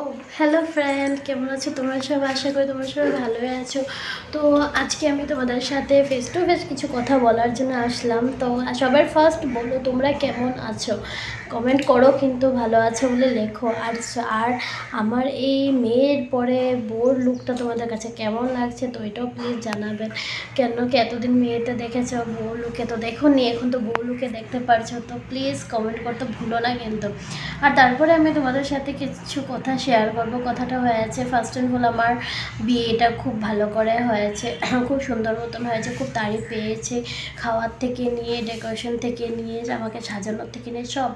ও hello friend কেমন আছো? তোমরা সব আশা করি তোমরা সবাই ভালোই আছো। তো আজকে আমি তোমাদের সাথে ফেস টু ফেস কিছু কথা বলার জন্য আসলাম। তো সবার ফার্স্ট বলো, তোমরা কেমন আছো? কমেন্ট করো কিন্তু ভালো আছো বলে লেখো। আর আর আমার এই মেয়ের পরে বোর লুকটা তোমাদের কাছে কেমন লাগছে, তো এটাও প্লিজ জানাবেন কেন কি এতদিন মেয়েটা দেখেছ, বউ লুকে তো দেখো নি এখন তো বউ লুকে দেখতে পারছ। তো প্লিজ কমেন্ট করতে ভুলো না কিন্তু। আর তারপরে আমি তোমাদের সাথে কিছু কথা শেয়ার করব। কথাটা হয়েছে ফার্স্ট অ্যান্ড ফুল আমার বিয়েটা খুব ভালো করে হয়েছে, খুব সুন্দর মতন হয়েছে, খুব তারিফ পেয়েছে। খাওয়ার থেকে নিয়ে ডেকোরেশন থেকে নিয়ে আমাকে সাজানোর থেকে নিয়ে, সব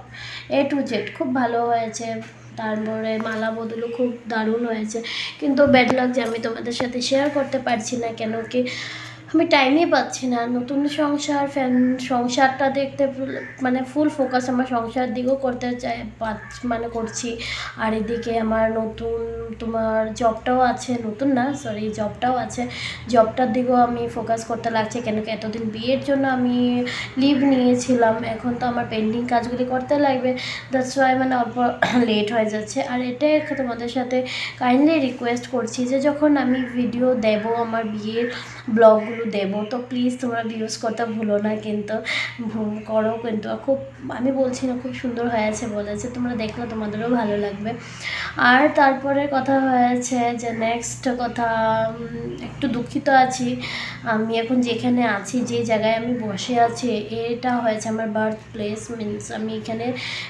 এ টু জেড খুব ভালো হয়েছে। তারপরে মালা বদলও খুব দারুণ হয়েছে। কিন্তু ব্যাড লাগ যে আমি তোমাদের সাথে শেয়ার করতে পারছি না কেন কি আমি টাইমই পাচ্ছি না। নতুন সংসার ফ্যান সংসারটা দেখতে মানে ফুল ফোকাস আমার সংসার দিকেও করতে চাই মানে করছি। আর এদিকে আমার নতুন, তোমার জবটাও আছে, নতুন না সরি জবটাও আছে। জবটার দিকেও আমি ফোকাস করতে লাগছে, কেন কি এতদিন বিয়ের জন্য আমি লিভ নিয়েছিলাম। এখন তো আমার পেন্ডিং কাজগুলি করতে লাগবে। দ্যাটস ওয়াই মানে অল্প লেট হয়ে যাচ্ছে। আর এটাই তোমাদের সাথে কাইন্ডলি রিকোয়েস্ট করছি যে যখন আমি ভিডিও দেব আমার বিয়ের ব্লগগুলো দেব। তো প্লিজ তোমরা ভিউজ করতে ভুলো না কিন্তু, ভুল করো কিন্তু। খুব, আমি বলছি না, খুব সুন্দর হয়েছে বলেছে। তোমরা দেখলে তোমাদেরও ভালো লাগবে। আর তারপরে কথা হয়েছে যে নেক্সট কথা একটু দুঃখিত আছি। আমি এখন যেখানে আছি, যে জায়গায় আমি বসে আছি, এটা হয়েছে আমার বার্থ প্লেস মিনস আমি এখানে,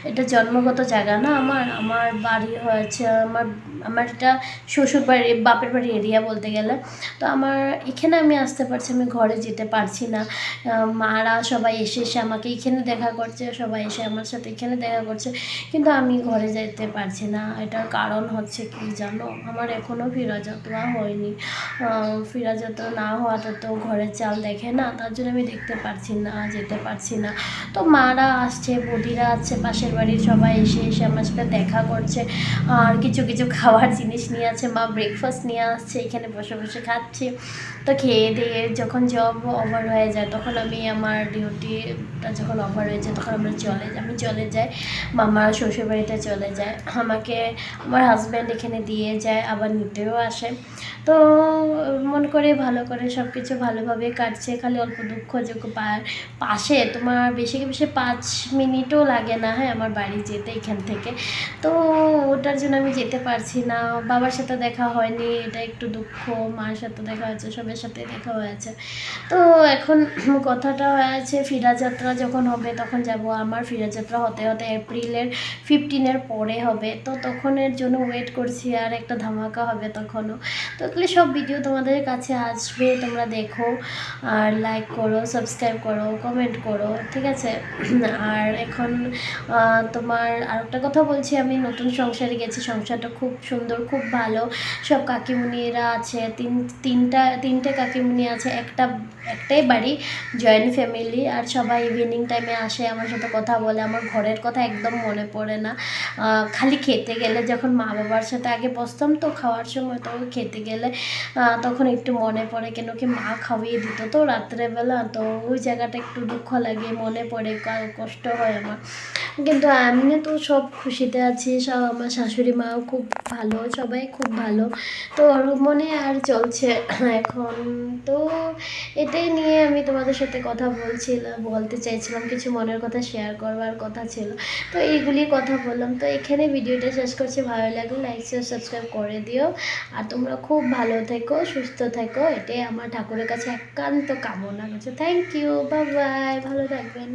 এটা জন্মগত জায়গা না আমার আমার বাড়ি হয়েছে, আমার আমার এটা শ্বশুর বাড়ি বাপের বাড়ি এরিয়া বলতে গেলে। তো আমার, এখানে আমি আসতে পারছি আমি ঘরে যেতে পারছি না। মারা সবাই এসে এসে আমাকে এখানে দেখা করছে সবাই এসে আমার সাথে এখানে দেখা করছে। কিন্তু আমি ঘরে যেতে পারছি না। এটার কারণ হচ্ছে কি জানো? আমার এখনও ফিরা যাত্রা হয়নি। আহ, ফিরা যাত্রা না হওয়াতে তো ঘরের চাল দেখে না তার জন্য আমি দেখতে পারছি না যেতে পারছি না। তো মারা আসছে বদিরা আছে পাশের বাড়ির সবাই এসে এসে আমার সাথে দেখা করছে। আর কিছু কিছু খাওয়ার জিনিস নিয়ে আছে মা ব্রেকফাস্ট নিয়ে আসছে এখানে বসে বসে খাচ্ছি। তো খেয়ে দিয়ে যখন জব ওভার হয়ে যায়, তখন আমি আমার ডিউটিটা যখন ওভার হয়ে যায়, তখন আমরা চলে যাই। আমি চলে যাই মামার শ্বশুরবাড়িতে চলে যায়। আমাকে আমার হাজব্যান্ড এখানে দিয়ে যায়, আবার নিতেও আসে। তো মন করে ভালো করে সব কিছু ভালোভাবে কাটছে, খালি অল্প দুঃখযোগ্য পা- পাশে তোমার বেশি বেশি পাঁচ মিনিটও লাগে না হ্যাঁ আমার বাড়ি যেতে এখান থেকে। তো ওটার জন্য আমি যেতে পারছি না। বাবার সাথে দেখা হয়নি, এটা একটু দুঃখ, মার সাথে দেখা হয়েছে, সবার সাথে দেখা হয়েছে। তো এখন কথাটা হয়েছে ফিরা যাত্রা যখন হবে তখন যাব। আমার ফিরা যাত্রা হতে হতে এপ্রিলের ফিফটিনের পরে হবে। তো তখনের জন্য ওয়েট করছি আর একটা ধামাকা হবে তখনও। তো এগুলো সব ভিডিও তোমাদের কাছে আসবে, তোমরা দেখো। আর লাইক করো সাবস্ক্রাইব করো কমেন্ট করো, ঠিক আছে? আর এখন তোমার আর একটা কথা বলছি, আমি নতুন সংসারে গেছি, সংসারটা খুব সুন্দর, খুব ভালো। সব কাকিমুনিরা আছে, তিন, তিনটা, তিনটে কাকিমুনি আছে একটা, একটাই বাড়ি জয়েন্ট ফ্যামিলি আর সবাই ইভিনিং টাইমে আসে, আমার সাথে কথা বলে, আমার ঘরের কথা একদম মনে পড়ে না। খালি খেতে গেলে যখন মা বাবার সাথে আগে বসতাম, তো খাওয়ার সময় তো খেতে গেলে তখন একটু মনে পড়ে কেন কি মা খাওয়িয়ে দিত তো রাত্রেবেলা, তো ওই জায়গাটা একটু দুঃখ লাগে, মনে পড়ে কষ্ট হয় আমার। কিন্তু আমি তো সব খুশিতে আছি, সব আমার শাশুড়ি মাও খুব ভালো, সবাই খুব ভালো। তো ওর মনে আর চলছে এখন। তো এটাই নিয়ে আমি তোমাদের সাথে কথা বলছিলাম, বলতে চাইছিলাম, কিছু মনের কথা শেয়ার করবার কথা ছিল। তো এইগুলি কথা বললাম। তো এখানে ভিডিওটা শেষ করছি। ভালো লাগলে লাইক শেয়ার সাবস্ক্রাইব করে দিও। আর তোমরা খুব ভালো থেকো, সুস্থ থেকো। এটাই আমার ঠাকুরের কাছে একান্ত কামনা করছে থ্যাংক ইউ বাই বাই ভালো থাকবেন।